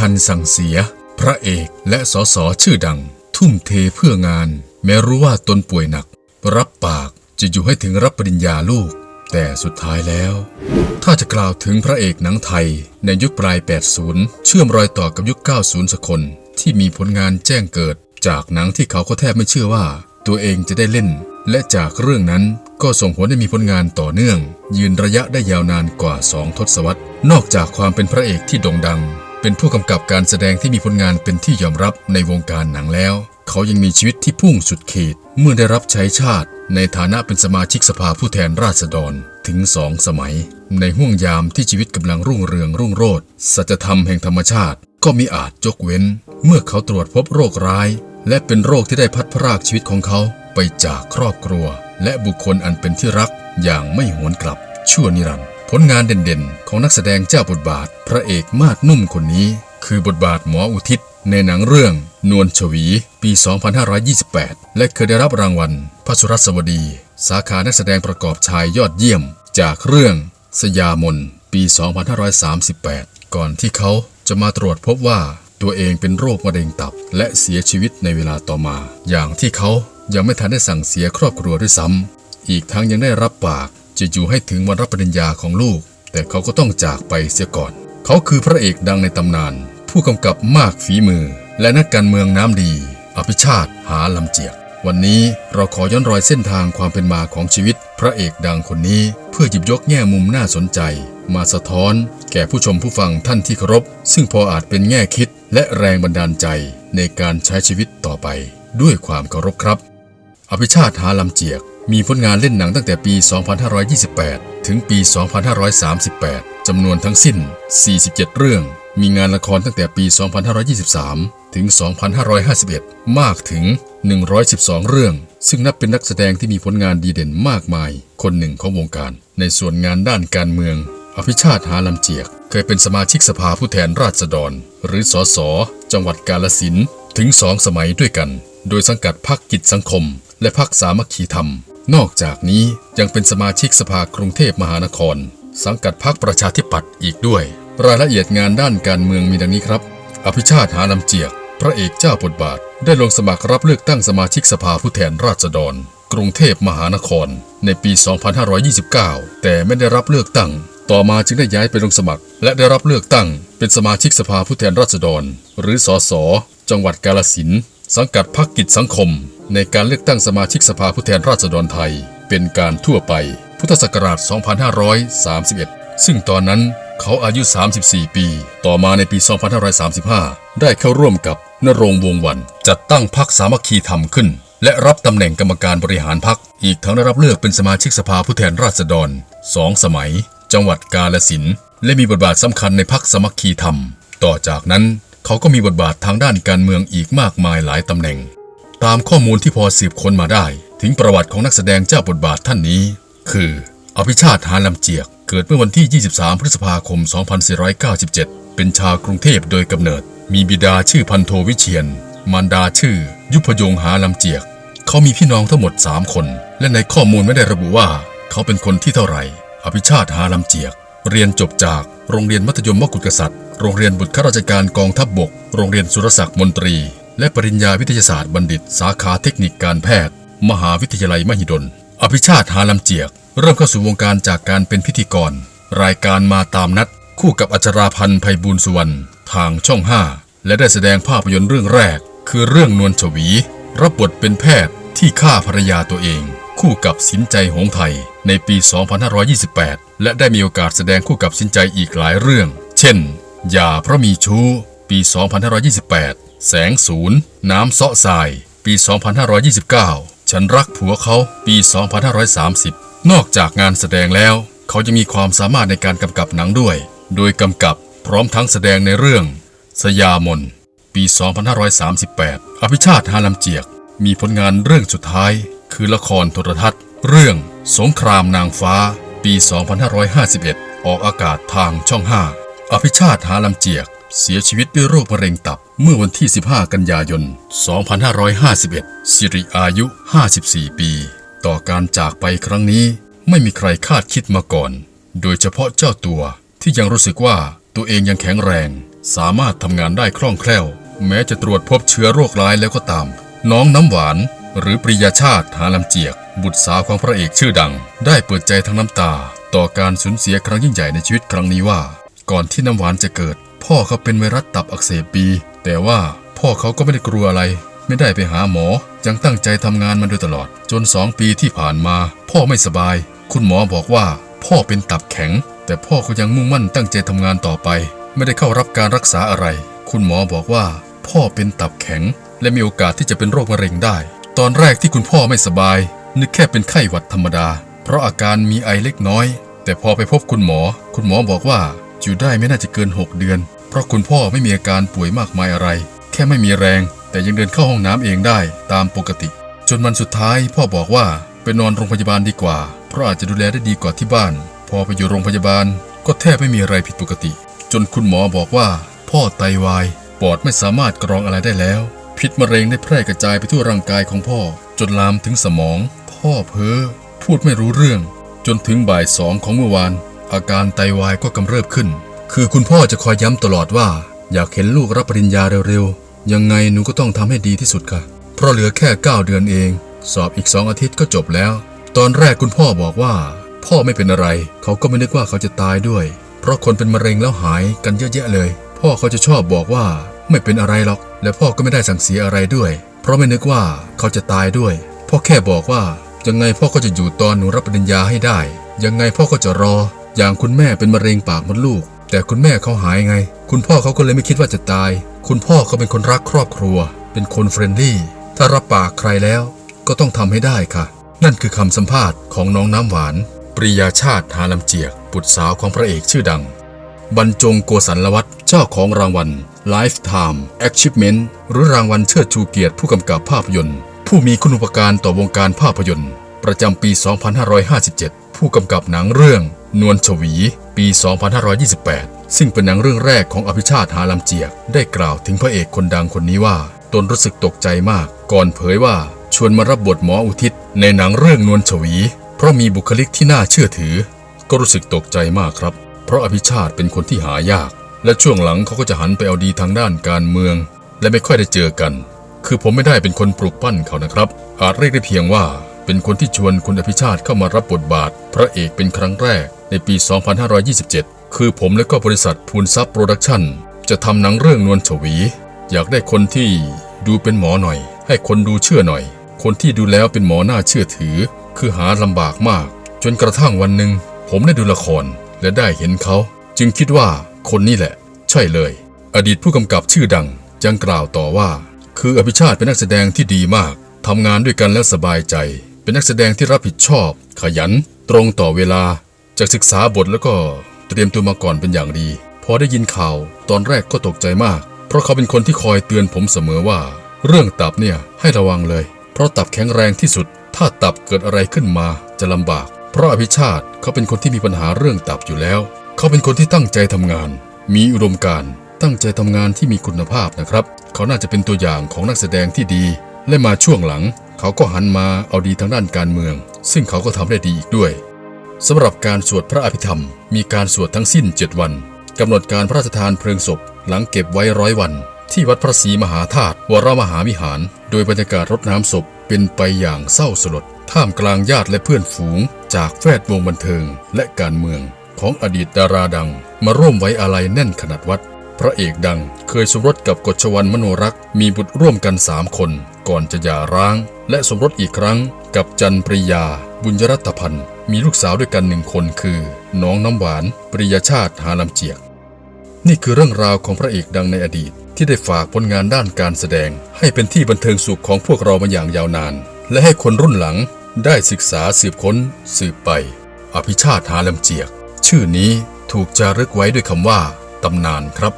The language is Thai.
ทันสั่งเสีย พระเอกและสสชื่อดัง ทุ่มเทเพื่องาน แม้รู้ว่าตนป่วยหนัก รับปากจะอยู่ให้ถึงรับปริญญาลูก แต่สุดท้ายแล้ว ถ้าจะกล่าวถึงพระเอกหนังไทย ในยุคปลาย 80 เชื่อมรอยต่อกับยุค 90สกลที่มีผลงานแจ้งเกิด จากหนังที่เขาก็แทบไม่เชื่อว่า ตัวเองจะได้เล่น และจากเรื่องนั้นก็ส่งผลให้มีผลงานต่อเนื่อง ยืนระยะได้ยาวนานกว่า 2 ทศวรรษ นอกจากความเป็นพระเอกที่โด่งดัง เป็นผู้กำกับการแสดงที่มีผลงานเป็นที่ยอมรับในวงการหนังแล้ว เขายังมีชีวิตที่พุ่งสุดขีดเมื่อได้รับใช้ชาติ ในฐานะเป็นสมาชิกสภาผู้แทนราษฎรถึงสองสมัย ในห่วงยามที่ชีวิตกำลังรุ่งเรืองรุ่งโรจน์สัจธรรมแห่งธรรมชาติ ก็มีอาจยกเว้น เมื่อเขาตรวจพบโรคร้าย และเป็นโรคที่ได้พัดพรากชีวิตของเขาไปจากครอบครัว และบุคคลอันเป็นที่รักอย่างไม่หวนกลับชั่วนิรันดร์ ผลงานเด่นๆ ของนักแสดงเจ้าบทบาท พระเอกมาดนุ่มคนนี้ คือบทบาทหมออุทิศ ในหนังเรื่อง นวลชวี ปี 2528 และเคยได้รับรางวัล พระสุรสวดี สาขานักแสดงประกอบชายยอดเยี่ยม จากเรื่อง สยามน ปี 2538 ก่อนที่เขาจะมาตรวจพบว่าตัวเองเป็นโรคมะเร็งตับ และเสียชีวิตในเวลาต่อมา อย่างที่เขายังไม่ทันได้สั่งเสียครอบครัวด้วยซ้ำอีกทั้งยังได้รับปาก จะอยู่ให้ถึงวันรับปริญญาของลูก แต่เขาก็ต้องจากไปเสียก่อน เขาคือพระเอกดังในตำนาน ผู้กำกับมากฝีมือ และนักการเมืองน้ำดี อภิชาติหาลำเจียก วันนี้เราขอย้อนรอยเส้นทางความเป็นมาของชีวิต พระเอกดังคนนี้เพื่อหยิบยกแง่มุมน่าสนใจ มาสะท้อน แก่ผู้ชมผู้ฟังท่านที่เคารพ ซึ่งพออาจเป็นแง่คิด และแรงบันดาลใจในการใช้ชีวิตต่อไป ด้วยความเคารพครับ อภิชาติหาลำเจียก มีผลงานเล่นหนังตั้งแต่ปี 2528 ถึงปี 2538 จำนวนทั้งสิ้น 47 เรื่อง มีงานละครตั้งแต่ปี 2523 ถึง 2551 มากถึง 112 เรื่อง ซึ่งนับเป็นนักแสดงที่มีผลงานดีเด่นมากมาย คนหนึ่งของวงการ ในส่วนงานด้านการเมือง อภิชาติหาลำเจียก เคยเป็นสมาชิกสภาผู้แทนราษฎร หรือสส จังหวัดกาลสินถึงสองสมัยด้วยกัน โดยสังกัดพรรคกิจสังคม และพรรคสามัคคีธรรม นอกจากนี้ยังเป็นสมาชิกสภากรุงเทพมหานคร สังกัดพรรคประชาธิปัตย์อีกด้วย รายละเอียดงานด้านการเมืองมีดังนี้ครับ อภิชาติหาลำเจียก พระเอกเจ้าบทบาท ได้ลงสมัครรับเลือกตั้งสมาชิกสภาผู้แทนราษฎร กรุงเทพมหานคร ในปี 2529 แต่ไม่ได้รับเลือกตั้ง ต่อมาจึงได้ย้ายไปลงสมัคร และได้รับเลือกตั้ง เป็นสมาชิกสภาผู้แทนราษฎร หรือสสจังหวัดกาลสินสังกัดพรรคกิจสังคม ในการเลือกตั้งสมาชิกสภาผู้แทนราษฎรไทย เป็นการทั่วไป พุทธศักราช 2531 ซึ่งตอนนั้นเขาอายุ 34 ปี ต่อมาในปี 2535 ได้เข้าร่วมกับนรงวงวัน จัดตั้งพรรคสามัคคีธรรมขึ้น และรับตำแหน่งกรรมการบริหารพรรคอีกทั้งได้รับเลือกเป็นสมาชิกสภาผู้แทนราษฎรสองสมัย จังหวัดกาลสินและมีบทบาทสำคัญในพรรคสามัคคีธรรม ต่อจากนั้นเขาก็มีบทบาททางด้านการเมืองอีกมากมายหลายตำแหน่ง ตามข้อมูลที่พอสืบค้นมาได้ ถึงประวัติของนักแสดงเจ้าบทบาทท่านนี้ คือ อภิชาติหาลำเจียก เกิดเมื่อวันที่ 23 พฤษภาคม 2497 เป็นชาวกรุงเทพโดยกำเนิด มีบิดาชื่อพันโทวิเชียน มารดาชื่อ ยุพยงหาลำเจียก เขามีพี่น้องทั้งหมด 3 คน และในข้อมูลไม่ได้ระบุว่า เขาเป็นคนที่เท่าไหร่ อภิชาติหาลำเจียก เรียนจบจากโรงเรียนมัธยมมกุฎกษัตริย์ โรงเรียนบุตรข้าราชการกองทัพบบก โรงเรียนสุรศักดิ์มนตรี และปริญญาวิทยาศาสตร์บัณฑิต สาขาเทคนิคการแพทย์ มหาวิทยาลัยมหิดล อภิชาติหาลำเจียก เริ่มเข้าสู่วงการจากการเป็นพิธีกร รายการมาตามนัด คู่กับอัชราพันธ์ไพบูลสุวรรณทางช่อง 5 และได้แสดงภาพยนตร์เรื่องแรก คือเรื่องนวลชวี รับบทเป็นแพทย์ที่ฆ่าภรรยาตัวเอง คู่กับสินใจหงไทย ในปี 2528 และได้มีโอกาสแสดงคู่กับสินใจอีกหลายเรื่อง เช่น อย่าเพราะมีชู้ ปี 2528 แสงศูนย์ น้ำเซาะทราย ปี 2529 ฉันรักผัวเขาปี 2530 นอกจากงานแสดงแล้ว เขาจะมีความสามารถในการกำกับหนังด้วย โดยกำกับพร้อมทั้งแสดงในเรื่อง สยามน ปี 2538 อภิชาติฮาลำเจียก มีผลงานเรื่องสุดท้าย คือละครโทรทัศน์ เรื่อง สงครามนางฟ้า ปี 2551 ออกอากาศทางช่อง 5 อภิชาติหาลำเจียก เสียชีวิตด้วยโรคมะเร็งตับเมื่อวันที่ 15 กันยายน 2551 สิริอายุ 54 ปี ต่อการจากไปครั้งนี้ไม่มีใครคาดคิดมาก่อน โดยเฉพาะเจ้าตัวที่ยังรู้สึกว่าตัวเองยังแข็งแรง สามารถทำงานได้คล่องแคล่ว แม้จะตรวจพบเชื้อโรคร้ายแล้วก็ตาม น้องน้ำหวาน หรือปริยาชาติหาลำเจียก บุตรสาวของพระเอกชื่อดัง ได้เปิดใจทั้งน้ำตา ต่อการสูญเสียครั้งยิ่งใหญ่ในชีวิตครั้งนี้ว่า ก่อนที่น้ำหวานจะเกิด พ่อเขาเป็นไวรัสตับอักเสบบีแต่ว่าพ่อเขาก็ไม่ได้กลัวอะไร ไม่ได้ไปหาหมอ ยังตั้งใจทำงานมาโดยตลอด จนสองปีที่ผ่านมา พ่อไม่สบาย คุณหมอบอกว่า พ่อเป็นตับแข็ง แต่พ่อก็ยังมุ่งมั่นตั้งใจทำงานต่อไป ไม่ได้เข้ารับการรักษาอะไร คุณหมอบอกว่า พ่อเป็นตับแข็ง และมีโอกาสที่จะเป็นโรคมะเร็งได้ ตอนแรกที่คุณพ่อไม่สบาย นึกแค่เป็นไข้หวัดธรรมดา เพราะอาการมีไอเล็กน้อย แต่พอไปพบคุณหมอ คุณหมอบอกว่า อยู่ได้ไม่น่าจะเกิน 6 เดือน เพราะคุณพ่อไม่มีอาการป่วยมากมายอะไร แค่ไม่มีแรง แต่ยังเดินเข้าห้องน้ำเองได้ตามปกติ จนวันสุดท้ายพ่อบอกว่าไปนอนโรงพยาบาลดีกว่า เพราะอาจจะดูแลได้ดีกว่าที่บ้าน พอไปอยู่โรงพยาบาล ก็แทบไม่มีอะไรผิดปกติ จนคุณหมอบอกว่า พ่อไตวายปอดไม่สามารถกรองอะไรได้แล้ว พิษมะเร็งได้แพร่กระจายไปทั่วร่างกายของพ่อ จนลามถึงสมอง พ่อเพ้อพูดไม่รู้เรื่อง จนถึงบ่ายสองของเมื่อวาน อาการไตวายก็กำเริบขึ้น คือคุณพ่อจะคอยย้ำตลอดว่า อยากเห็นลูกรับปริญญาเร็วๆ ยังไงหนูก็ต้องทำให้ดีที่สุดค่ะ เพราะเหลือแค่ 9 เดือนเอง สอบอีก2อาทิตย์ก็จบแล้ว ตอนแรกคุณพ่อบอกว่า พ่อไม่เป็นอะไร เขาก็ไม่นึกว่าเขาจะตายด้วย เพราะคนเป็นมะเร็งแล้วหายกันเยอะแยะเลย พ่อเขาจะชอบบอกว่าไม่เป็นอะไรหรอก และพ่อก็ไม่ได้สั่งเสียอะไรด้วย เพราะไม่นึกว่าเขาจะตายด้วย พ่อแค่บอกว่ายังไงพ่อก็จะอยู่ตอนหนูรับปริญญาให้ได้ ยังไงพ่อก็จะรอ อย่างคุณแม่เป็นมะเร็งปากมดลูก แต่คุณแม่เขาหายไง คุณพ่อเขาก็เลยไม่คิดว่าจะตาย คุณพ่อเขาเป็นคนรักครอบครัว เป็นคนเฟรนลี่ ถ้ารับปากใครแล้วก็ต้องทำให้ได้ค่ะ นั่นคือคำสัมภาษณ์ของน้องน้ำหวาน ปริยาชาติหาลำเจียกบุตรสาวของพระเอกชื่อดัง บรรจงโกสันลวัฒน์เจ้าของรางวัล Lifetime Achievement หรือรางวัลเชิดชูเกียรติผู้กำกับภาพยนตร์ ผู้มีคุณูปการต่อวงการภาพยนตร์ ประจำปี 2557 ผู้กำกับหนังเรื่อง นวลชวี ปี 2528 ซึ่งเป็นหนังเรื่องแรกของอภิชาติหาลำเจียก ได้กล่าวถึงพระเอกคนดังคนนี้ว่า ตนรู้สึกตกใจมาก ก่อนเผยว่าชวนมารับบทหมออุทิศ ในหนังเรื่องนวลชวี เพราะมีบุคลิกที่น่าเชื่อถือ ก็รู้สึกตกใจมากครับ เพราะอภิชาติเป็นคนที่หายาก และช่วงหลังเขาก็จะหันไปเอาดีทางด้านการเมือง และไม่ค่อยได้เจอกัน คือผมไม่ได้เป็นคนปลุกปั้นเขานะครับ อาจเรียกได้เพียงว่าเป็นคนที่ชวนคุณอภิชาติเข้ามารับบทบาท พระเอกเป็นครั้งแรก ในปี 2527 คือผมและก็บริษัทพูนซับโปรดักชั่นจะทำหนังเรื่องนวลฉวี อยากได้คนที่ดูเป็นหมอหน่อย ให้คนดูเชื่อหน่อย คนที่ดูแล้วเป็นหมอหน้าเชื่อถือ คือหาลำบากมาก จนกระทั่งวันหนึ่งผมได้ดูละครและได้เห็นเขา จึงคิดว่าคนนี้แหละ ใช่เลย อดีตผู้กำกับชื่อดังยังกล่าวต่อว่า คืออภิชาติเป็นนักแสดงที่ดีมากทำงานด้วยกันแล้วสบายใจ เป็นนักแสดงที่รับผิดชอบ ขยัน ตรงต่อเวลา จากศึกษาบทแล้วก็เตรียมตัวมาก่อนเป็นอย่างดี พอได้ยินข่าวตอนแรกก็ตกใจมาก เพราะเขาเป็นคนที่คอยเตือนผมเสมอว่า เรื่องตับเนี่ยให้ระวังเลย เพราะตับแข็งแรงที่สุด ถ้าตับเกิดอะไรขึ้นมาจะลำบาก เพราะอภิชาติเขาเป็นคนที่มีปัญหาเรื่องตับอยู่แล้ว เขาเป็นคนที่ตั้งใจทำงาน มีอุดมการณ์ตั้งใจทำงานที่มีคุณภาพนะครับ เขาน่าจะเป็นตัวอย่างของนักแสดงที่ดี และมาช่วงหลัง เขาก็หันมาเอาดีทางด้านการเมือง ซึ่งเขาก็ทำได้ดีอีกด้วย สำหรับการสวดพระอภิธรรม มีการสวดทั้งสิ้น 7 วันกำหนดการพระราชทานเพลิงศพ หลังเก็บไว้ร้อยวัน ที่วัดพระศรีมหาธาตุวรมหาวิหาร โดยบรรยากาศรดน้ำศพเป็นไปอย่างเศร้าสลด ท่ามกลางญาติและเพื่อนฝูง จากแวดวงบันเทิง และการเมืองของอดีตดาราดัง มาร่วมไว้อาลัยแน่นขนาดวัด พระเอกดังเคยสมรสกับกฎชวันมโนรักษ์มีบุตรร่วมกันสามคน ก่อนจะหย่าร้าง และสมรสอีกครั้งกับจันปริยา บุญยรัตพันธ์ มีลูกสาวด้วยกันหนึ่งคนคือน้องน้ำหวานปริยชาติหาลำเจียก นี่คือเรื่องราวของพระเอกดังในอดีต ที่ได้ฝากผลงานด้านการแสดง ให้เป็นที่บันเทิงสุขของพวกเรามาอย่างยาวนาน และให้คนรุ่นหลังได้ศึกษาสืบค้น สืบไป อภิชาติหาลำเจียก ชื่อนี้ถูกจารึกไว้ด้วยคำว่าตำนานครับ